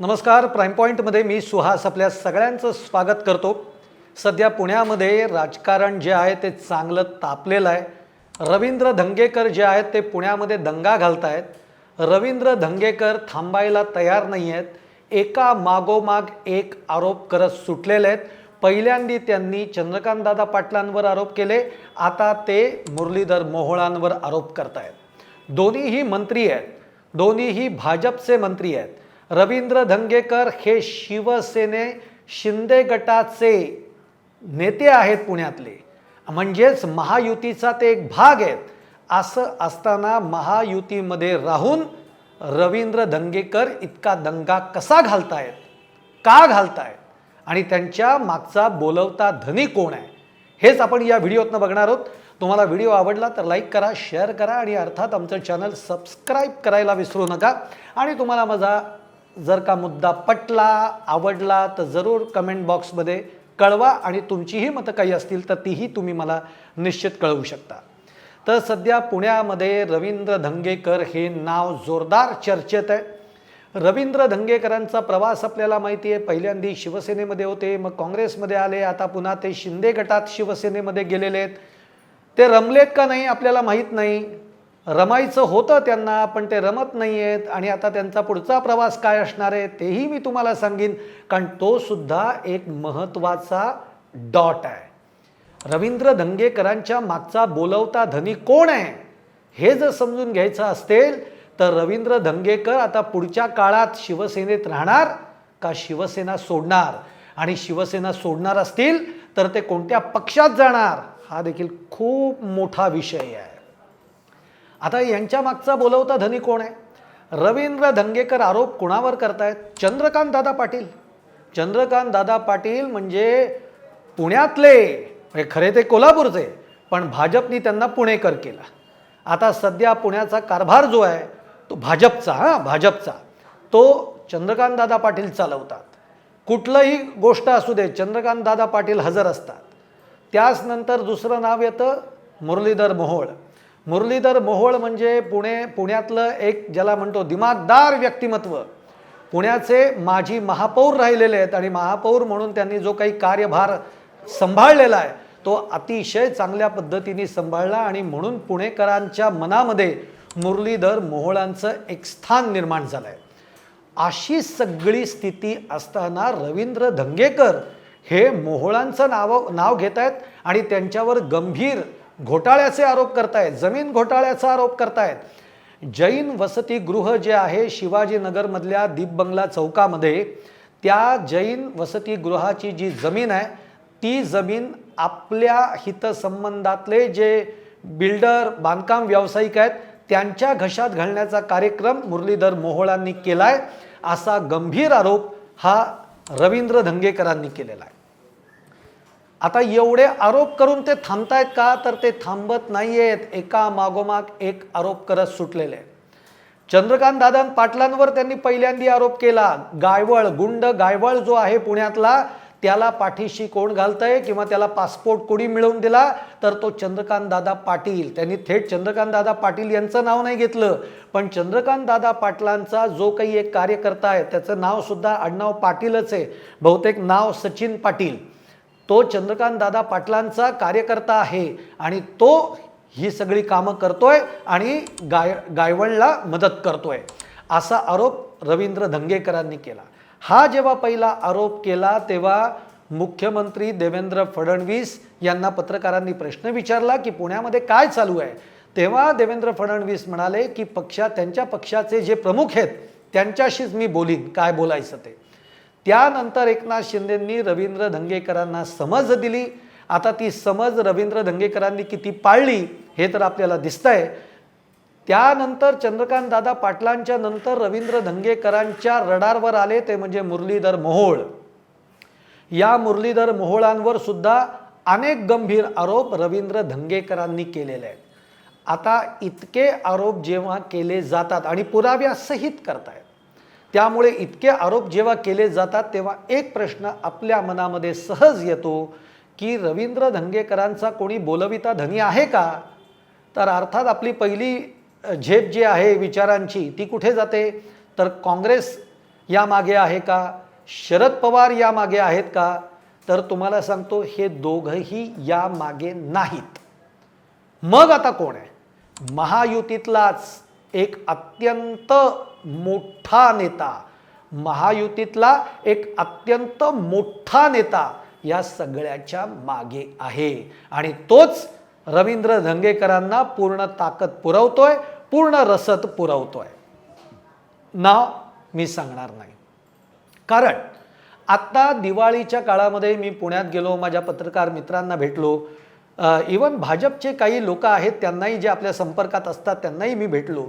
नमस्कार प्राईम पॉईंटमध्ये मी सुहास आपल्या सगळ्यांचं स्वागत करतो. सध्या पुण्यामध्ये राजकारण जे आहे ते चांगलं तापलेलं आहे. रवींद्र धंगेकर जे आहेत ते पुण्यामध्ये दंगा घालत आहेत रवींद्र धंगेकर थांबायला तयार नाही आहेत एका मागोमाग एक आरोप करत सुटलेले आहेत. पहिल्यांदी त्यांनी चंद्रकांतदादा पाटलांवर आरोप केले. आता ते मुरलीधर मोहोळांवर आरोप करतायत. दोन्हीही मंत्री आहेत. दोन्हीही भाजपचे मंत्री आहेत. रवींद्र धंगेकर हे शिवसेने शिंदे गटाचे नेते आहेत पुण्यातले. म्हणजेच महायुतीचा ते एक भाग आहेत. असं असताना महायुतीमध्ये राहून रवींद्र धंगेकर इतका दंगा कसा घालतायत? का घालतायत? आणि त्यांच्या मागचा बोलवता धनी कोण आहे? हेच आपण या व्हिडिओतनं बघणार आहोत. तुम्हाला व्हिडिओ आवडला तर लाईक करा शेअर करा आणि अर्थात आमचं चॅनल सबस्क्राईब करायला विसरू नका. आणि तुम्हाला माझा जर का मुद्दा पटला आवडला तर जरूर कमेंट बॉक्समध्ये कळवा आणि तुमचीही मतं काही असतील तर तीही तुम्ही मला निश्चित कळवू शकता. तर सध्या पुण्यामध्ये रवींद्र धंगेकर हे नाव जोरदार चर्चेत आहे. रवींद्र धंगेकरांचा प्रवास आपल्याला माहिती आहे पहिल्यांदी शिवसेनेमध्ये होते मग काँग्रेसमध्ये आले आता पुन्हा ते शिंदे गटात शिवसेनेमध्ये गेलेले आहेत. ते रमलेत का नाही आपल्याला माहीत नाही. रमायचं होतं त्यांना पण ते रमत नाही आहेत आणि आता त्यांचा पुढचा प्रवास काय असणार आहे तेही मी तुम्हाला सांगेन. कारण तो सुद्धा एक महत्त्वाचा डॉट आहे. रवींद्र धंगेकरांच्या मागचा बोलवता धनी कोण आहे हे जर समजून घ्यायचं असेल तर रवींद्र धंगेकर आता पुढच्या काळात शिवसेनेत राहणार का शिवसेना सोडणार? आणि शिवसेना सोडणार असतील तर ते कोणत्या पक्षात जाणार? हा देखील खूप मोठा विषय आहे. आता यांच्या मागचा बोलवता धनी कोण आहे? रवींद्र धंगेकर आरोप कुणावर करतायत? चंद्रकांत दादा पाटील. चंद्रकांत दादा पाटील म्हणजे पुण्यातले म्हणजे खरे ते कोल्हापूरचे पण भाजपनी त्यांना पुणेकर केला. आता सध्या पुण्याचा कारभार जो आहे तो भाजपचा हां भाजपचा. तो चंद्रकांत दादा पाटील चालवतात. कुठलंही गोष्ट असू दे चंद्रकांत दादा पाटील हजर असतात. त्याच नंतर दुसरं नाव येतं मुरलीधर मोहोळ. मुरलीधर मोहोळ म्हणजे पुणे पुण्यातलं एक ज्याला म्हणतो दिमागदार व्यक्तिमत्व. पुण्याचे माजी महापौर राहिलेले आहेत आणि महापौर म्हणून त्यांनी जो काही कार्यभार सांभाळलेला आहे तो अतिशय चांगल्या पद्धतीने सांभाळला आणि म्हणून पुणेकरांच्या मनामध्ये मुरलीधर मोहोळांचं एक स्थान निर्माण झालं आहे अशी सगळी स्थिती असताना रवींद्र धंगेकर हे मोहोळांचं नाव नाव घेत आहेत आणि त्यांच्यावर गंभीर घोटाळ्याचे आरोप करतायत जमीन घोटाळ्याचा आरोप करतायत. जैन वसतिगृह जे आहे शिवाजीनगरमधल्या दीप बंगला चौकामध्ये त्या जैन वसतिगृहाची जी जमीन आहे ती जमीन आपल्या हितसंबंधातले जे बिल्डर बांधकाम व्यावसायिक आहेत त्यांच्या घशात घालण्याचा कार्यक्रम मुरलीधर मोहोळांनी केला आहे असा गंभीर आरोप हा रवींद्र धंगेकरांनी केलेला आहे. आता एवढे आरोप करून ते थांबतायत का? तर ते थांबत नाही आहेत एका मागोमाग एक आरोप करत सुटलेले. चंद्रकांत दादा पाटलांवर त्यांनी पहिल्यांदा आरोप केला. गायवळ गुंड गायवळ जो आहे पुण्यातला त्याला पाठीशी कोण घालतंय किंवा त्याला पासपोर्ट कोणी मिळवून दिला तर तो चंद्रकांत दादा पाटील. त्यांनी थेट चंद्रकांत दादा पाटील यांचं नाव नाही घेतलं. पण चंद्रकांत दादा पाटलांचा जो काही एक कार्यकर्ता आहे त्याचं नावसुद्धा आडनाव पाटीलच आहे. बहुतेक नाव सचिन पाटील. तो चंद्रकांत दादा पाटलांचा कार्यकर्ता आहे आणि तो ही सगळी कामं करतोय आणि गाय गायवणला मदत करतोय. असा आरोप रवींद्र धंगेकरांनी केला. हा जेव्हा पहिला आरोप केला तेव्हा मुख्यमंत्री देवेंद्र फडणवीस यांना पत्रकारांनी प्रश्न विचारला की पुण्यामध्ये काय चालू आहे? तेव्हा देवेंद्र फडणवीस म्हणाले की पक्षा त्यांच्या पक्षाचे जे प्रमुख आहेत त्यांच्याशीच मी बोलीन. काय बोलायचं ते? त्यानंतर एकनाथ शिंदेंनी रवींद्र धंगेकरांना समज दिली. आता ती समज रवींद्र धंगेकरांनी किती पाळली हे तर आपल्याला दिसतंय. त्यानंतर चंद्रकांत दादा पाटलांच्या नंतर रवींद्र धंगेकरांच्या रडारवर आले ते म्हणजे मुरलीधर मोहोळ. या मुरलीधर मोहोळांवर सुद्धा अनेक गंभीर आरोप रवींद्र धंगेकरांनी केलेले आहेत. आता इतके आरोप जेव्हा केले जातात आणि पुराव्यासहित करतायत त्यामुळे इतके आरोप जेव्हा केले जातात तेव्हा एक प्रश्न आपल्या मनामध्ये सहज येतो की रवींद्र धंगेकरांचा कोणी बोलविता धनी आहे का? तर अर्थात आपली पहिली झेप जी आहे विचारांची ती कुठे जाते? तर काँग्रेस यामागे आहे का? शरद पवार यामागे आहेत का? तर तुम्हाला सांगतो हे दोघंही यामागे नाहीत. मग आता कोण आहे? महायुतीतलाच एक अत्यंत मोठा नेता महायुतीतला एक अत्यंत मोठा नेता या सगळ्याच्या मागे आहे. आणि तोच रवींद्र धंगेकरांना पूर्ण ताकद पुरवतोय पूर्ण रसद पुरवतोय. नाव मी सांगणार नाही. कारण आत्ता दिवाळीच्या काळामध्ये मी पुण्यात गेलो माझ्या पत्रकार मित्रांना भेटलो. इवन भाजपचे काही लोक आहेत त्यांनाही जे आपल्या संपर्कात असतात त्यांनाही मी भेटलो.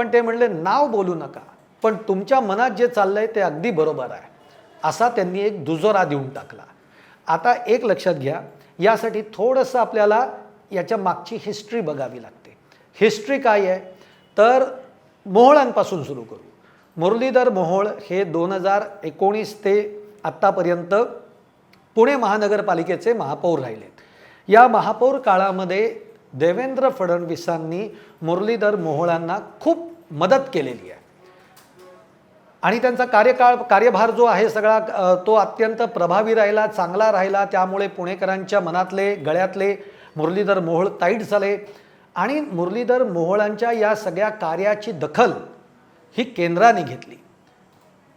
पण ते म्हणले नाव बोलू नका पण तुमच्या मनात जे चाललंय ते अगदी बरोबर आहे. असा त्यांनी एक दुजोरा देऊन टाकला. आता एक लक्षात घ्या यासाठी थोडंसं आपल्याला याच्या मागची हिस्ट्री बघावी लागते. हिस्ट्री काय आहे? तर मोहोळांपासून सुरू करू. मुरलीधर मोहोळ हे दोन हजार एकोणीस ते आत्तापर्यंत पुणे महानगरपालिकेचे महापौर राहिलेत. या महापौर काळामध्ये देवेंद्र फडणवीसांनी मुरलीधर मोहोळांना खूप मदत केलेली आहे. आणि त्यांचा कार्यकाळ कार्यभार जो आहे सगळा तो अत्यंत प्रभावी राहिला चांगला राहिला. त्यामुळे पुणेकरांच्या मनातले गळ्यातले मुरलीधर मोहोळ ताईट झाले. आणि मुरलीधर मोहोळांच्या या सगळ्या कार्याची दखल ही केंद्राने घेतली.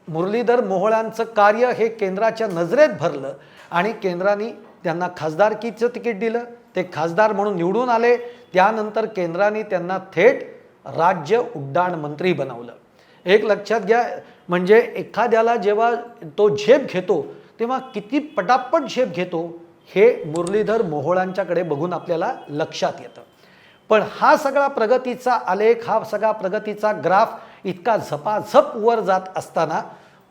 मुरलीधर मोहोळांचं कार्य हे केंद्राच्या नजरेत भरलं आणि केंद्राने त्यांना खासदारकीचं तिकीट दिलं. ते खासदार म्हणून निवडून आले. त्यानंतर केंद्राने त्यांना थेट राज्य उड्डाण मंत्री बनवलं. एक लक्षात घ्या म्हणजे एखाद्याला जेव्हा तो झेप घेतो तेव्हा किती पटापट झेप घेतो हे मुरलीधर मोहोळांच्याकडे बघून आपल्याला लक्षात येतं. पण हा सगळा प्रगतीचा आलेख हा सगळा प्रगतीचा ग्राफ इतका झपाझप वर जात असताना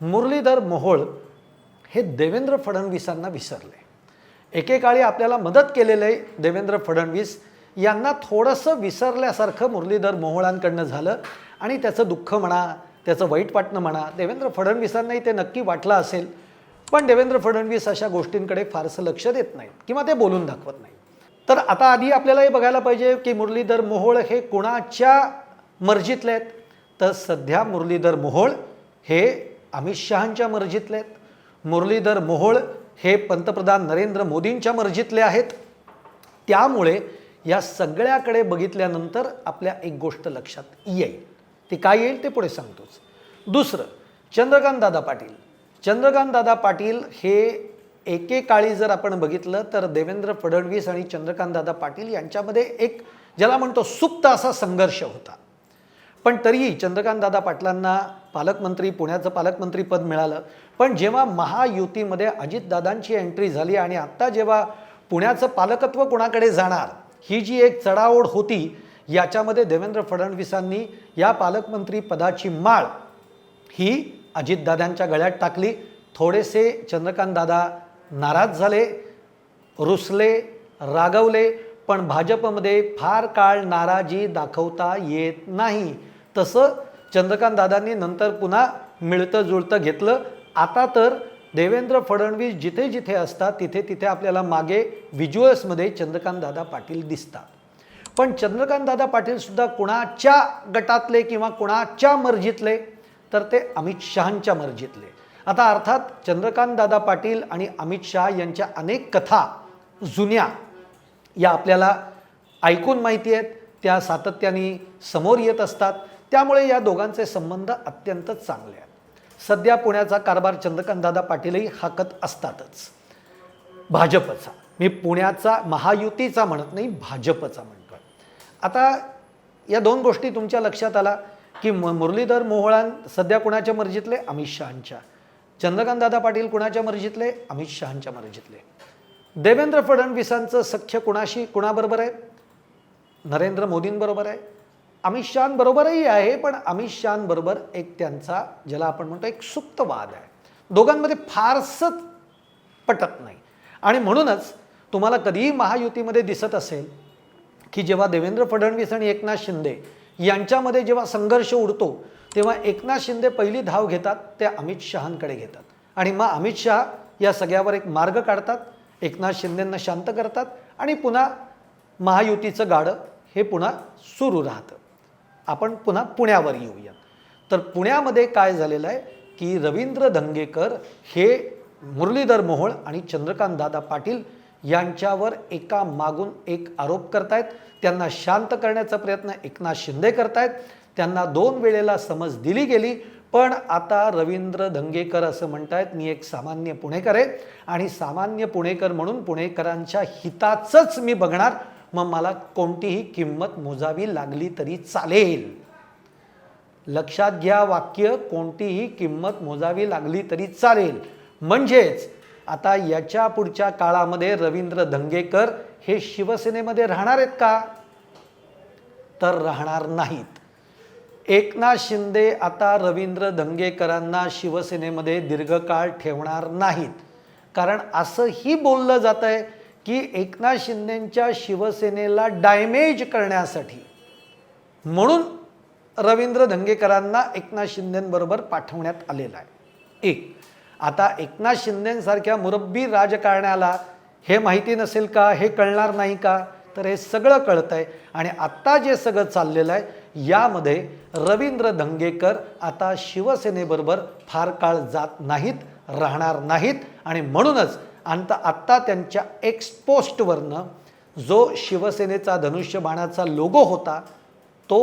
मुरलीधर मोहोळ हे देवेंद्र फडणवीसांना विसरले. एकेकाळी आपल्याला मदत केलेलं आहे देवेंद्र फडणवीस यांना थोडंसं विसरल्यासारखं मुरलीधर मोहोळांकडनं झालं. आणि त्याचं दुःख म्हणा त्याचं वाईट वाटणं म्हणा देवेंद्र फडणवीसांनाही ते नक्की वाटलं असेल. पण देवेंद्र फडणवीस अशा गोष्टींकडे फारसं लक्ष देत नाहीत किंवा ते बोलून दाखवत नाही तर आता आधी आपल्याला हे बघायला पाहिजे की मुरलीधर मोहोळ हे कुणाच्या मर्जीतले आहेत तर सध्या मुरलीधर मोहोळ हे अमित शहांच्या मर्जीतले आहेत मुरलीधर मोहोळ हे पंतप्रधान नरेंद्र मोदींच्या मर्जीतले आहेत. त्यामुळे या सगळ्याकडे बघितल्यानंतर आपल्या एक गोष्ट लक्षात येईल. ती काय येईल ते पुढे सांगतोच. दुसरं चंद्रकांत दादा पाटील. चंद्रकांत दादा पाटील हे एकेकाळी जर आपण बघितलं तर देवेंद्र फडणवीस आणि चंद्रकांत दादा पाटील यांच्यामध्ये एक ज्याला म्हणतो सुप्त असा संघर्ष होता. पण तरीही चंद्रकांतदादा पाटलांना पालकमंत्री पुण्याचं पालकमंत्री पद मिळालं. पण जेव्हा महायुतीमध्ये अजितदादांची एंट्री झाली आणि आत्ता जेव्हा पुण्याचं पालकत्व कोणाकडे जाणार ही जी एक चढाओढ होती याच्यामध्ये देवेंद्र फडणवीसांनी या पालकमंत्री पदाची माळ ही अजितदादांच्या गळ्यात टाकली. थोडेसे चंद्रकांतदादा नाराज झाले रुसले रागवले पण भाजपमध्ये फार काळ नाराजी दाखवता येत नाही. तसं चंद्रकांत दादांनी नंतर पुन्हा मिळतं जुळतं घेतलं. आता तर देवेंद्र फडणवीस जिथे जिथे असतात तिथे तिथे आपल्याला मागे व्हिज्युअल्समध्ये चंद्रकांत दादा पाटील दिसतात. पण चंद्रकांत दादा कुणाच्या गटातले किंवा कुणाच्या मर्जीतले तर ते अमित शहांच्या मर्जीतले. आता अर्थात चंद्रकांत दादा पाटील आणि अमित शहा यांच्या अनेक कथा जुन्या या आपल्याला ऐकून माहिती आहेत त्या सातत्याने समोर येत असतात. त्यामुळे या दोघांचे संबंध अत्यंत चांगले आहेत. सध्या पुण्याचा कारभार चंद्रकांतदादा पाटीलही हाकत असतातच. भाजपचा. मी पुण्याचा महायुतीचा म्हणत नाही भाजपचा म्हणतो आता या दोन गोष्टी तुमच्या लक्षात आला की म मुरलीधर मोहोळां सध्या कुणाच्या मर्जीतले? अमित शहांच्या. चंद्रकांतदादा पाटील कुणाच्या मर्जीतले? अमित शहांच्या मर्जीतले. देवेंद्र फडणवीसांचं सख्य कुणाशी कुणाबरोबर आहे? नरेंद्र मोदींबरोबर आहे? अमित शहांबरोबरही आहे पण अमित शहांबरोबर एक त्यांचा ज्याला आपण म्हणतो एक सुप्त वाद आहे. दोघांमध्ये फारसं पटत नाही. आणि म्हणूनच तुम्हाला कधीही महायुतीमध्ये दिसत असेल की जेव्हा देवेंद्र फडणवीस आणि एकनाथ शिंदे यांच्यामध्ये जेव्हा संघर्ष उडतो तेव्हा एकनाथ शिंदे पहिली धाव घेतात ते अमित शहांकडे घेतात. आणि मग अमित शहा या सगळ्यावर एक मार्ग काढतात एकनाथ शिंदेंना शांत करतात आणि पुन्हा महायुतीचं गाडं हे पुन्हा सुरू राहतं. आपण पुन्हा पुण्यावर येऊया तर पुण्यामध्ये काय झालेलं आहे की रवींद्र धंगेकर हे मुरलीधर मोहोळ आणि चंद्रकांत दादा पाटील यांच्यावर एका मागून एक आरोप करतायत. त्यांना शांत करण्याचा प्रयत्न एकनाथ शिंदे करतायत. त्यांना दोन वेळेला समज दिली गेली पण आता रवींद्र धंगेकर असं म्हणतायत मी एक सामान्य पुणेकर आहे आणि सामान्य पुणेकर म्हणून पुणेकरांच्या हिताचंच मी बघणार मग मला कोणतीही किंमत मोजावी लागली तरी चालेल. लक्षात घ्या वाक्य कोणतीही किंमत मोजावी लागली तरी चालेल. म्हणजेच आता याच्या पुढच्या काळामध्ये रवींद्र धंगेकर हे शिवसेनेमध्ये राहणार आहेत का? तर राहणार नाहीत. एकनाथ शिंदे आता रवींद्र धंगेकरांना शिवसेनेमध्ये दीर्घकाळ ठेवणार नाहीत. कारण असंही बोललं जात आहे की एकनाथ शिंदेंच्या शिवसेनेला डायमेज करण्यासाठी. म्हणून रवींद्र धंगेकरांना एकनाथ शिंदेंबरोबर पाठवण्यात आलेलं आहे. एक आता एकनाथ शिंदेसारख्या मुरब्बी राजकारण्याला हे माहिती नसेल का? हे कळणार नाही का? तर हे सगळं कळतं आहे आणि आत्ता जे सगळं चाललेलं आहे यामध्ये रवींद्र धंगेकर आता शिवसेनेबरोबर फार काळ जात नाहीत राहणार नाहीत. आणि म्हणूनच आता आत्ता त्यांच्या एक्सपोस्टवरनं जो शिवसेनेचा धनुष्यबाणाचा लोगो होता तो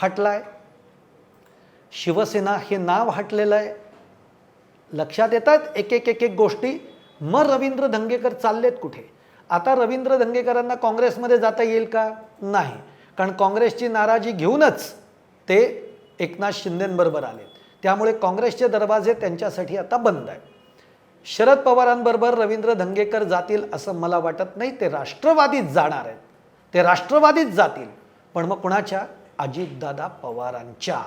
हटलाय. शिवसेना हे नाव हटलेलं आहे. लक्षात येतात एक एक एक एक गोष्टी? मग रवींद्र धंगेकर चाललेत कुठे? आता रवींद्र धंगेकरांना काँग्रेसमध्ये जाता येईल का? नाही. कारण काँग्रेसची नाराजी घेऊनच ते एकनाथ शिंदेंबरोबर आलेत. त्यामुळे काँग्रेसचे दरवाजे त्यांच्यासाठी आता बंद आहे शरद पवारांबरोबर रवींद्र धंगेकर जातील असं मला वाटत नाही. ते राष्ट्रवादीत जाणार आहेत. ते राष्ट्रवादीत जातील. पण मग कुणाच्या? अजितदादा पवारांच्या.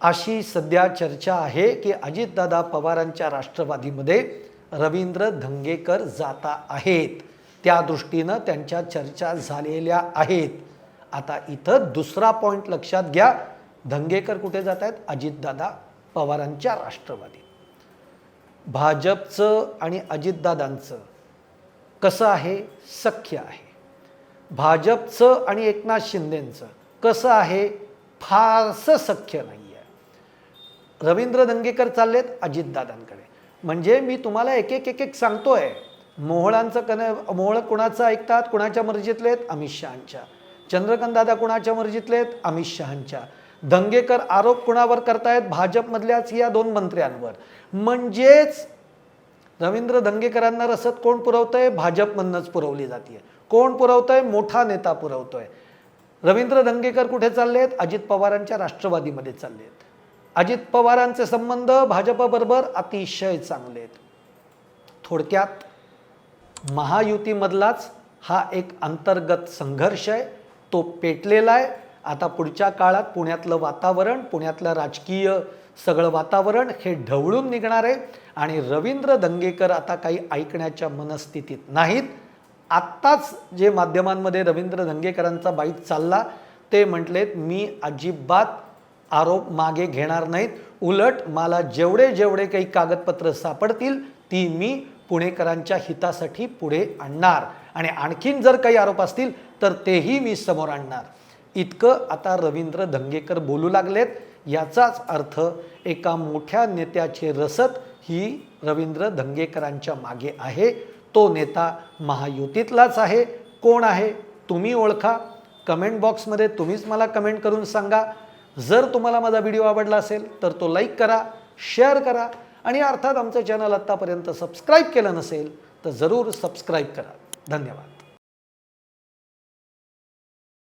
अशी सध्या चर्चा आहे की अजितदादा पवारांच्या राष्ट्रवादीमध्ये रवींद्र धंगेकर जाता आहेत. त्या दृष्टीनं त्यांच्या चर्चा झालेल्या आहेत. आता इथं दुसरा पॉईंट लक्षात घ्या. धंगेकर कुठे जात आहेत अजितदादा पवारांच्या राष्ट्रवादी भाजपचं आणि अजितदादांचं कसं आहे? सख्य आहे. भाजपचं आणि एकनाथ शिंदेंचं कसं आहे? फारसं सख्य नाही आहे रवींद्र दंगेकर चाललेत अजितदादांकडे. म्हणजे मी तुम्हाला एक एक एक एक सांगतोय. मोहळांचं कन मोहळ कुणाचं ऐकतात? कुणाच्या मर्जीतले आहेत अमित शहांच्या. चंद्रकांत दादा कुणाच्या मर्जीतले आहेत अमित शहांच्या. दंगेकर आरोप कुणावर करतायत? भाजपमधल्याच या दोन मंत्र्यांवर. म्हणजेच रवींद्र दंगेकरांना रसद कोण पुरवतंय? भाजपमधनंच पुरवली जाते कोण पुरवतंय? मोठा नेता पुरवतोय. रवींद्र दंगेकर कुठे चालले आहेत अजित पवारांच्या राष्ट्रवादीमध्ये चालले आहेत अजित पवारांचे संबंध भाजपबरोबर अतिशय चांगले आहेत थोडक्यात महायुतीमधलाच हा एक अंतर्गत संघर्ष आहे. तो पेटलेला आहे. आता पुढच्या काळात पुण्यातलं वातावरण पुण्यातलं राजकीय सगळं वातावरण हे ढवळून निघणार आहे. आणि रवींद्र दंगेकर आता काही ऐकण्याच्या मनस्थितीत नाहीत. आत्ताच जे माध्यमांमध्ये रवींद्र दंगेकरांचा बाईट चालला ते म्हटलेत मी अजिबात आरोप मागे घेणार नाहीत. उलट मला जेवढे जेवढे काही कागदपत्र सापडतील ती मी पुणेकरांच्या हितासाठी पुढे आणणार. आणि आणखीन जर काही आरोप असतील तर तेही मी समोर आणणार. इतकं आता रवींद्र धंगेकर बोलू लागलेत. याचाच अर्थ एका मोठ्या नेत्याची रसत ही रवींद्र धंगेकरांच्या मागे आहे. तो नेता महायुतीतलाच आहे. कोण आहे? तुम्ही ओळखा. कमेंट बॉक्समध्ये तुम्हीच मला कमेंट करून सांगा. जर तुम्हाला माझा व्हिडिओ आवडला असेल तर तो लाईक करा शेअर करा आणि अर्थात आमचं चॅनल आत्तापर्यंत सबस्क्राईब केलं नसेल तर जरूर सबस्क्राईब करा. धन्यवाद.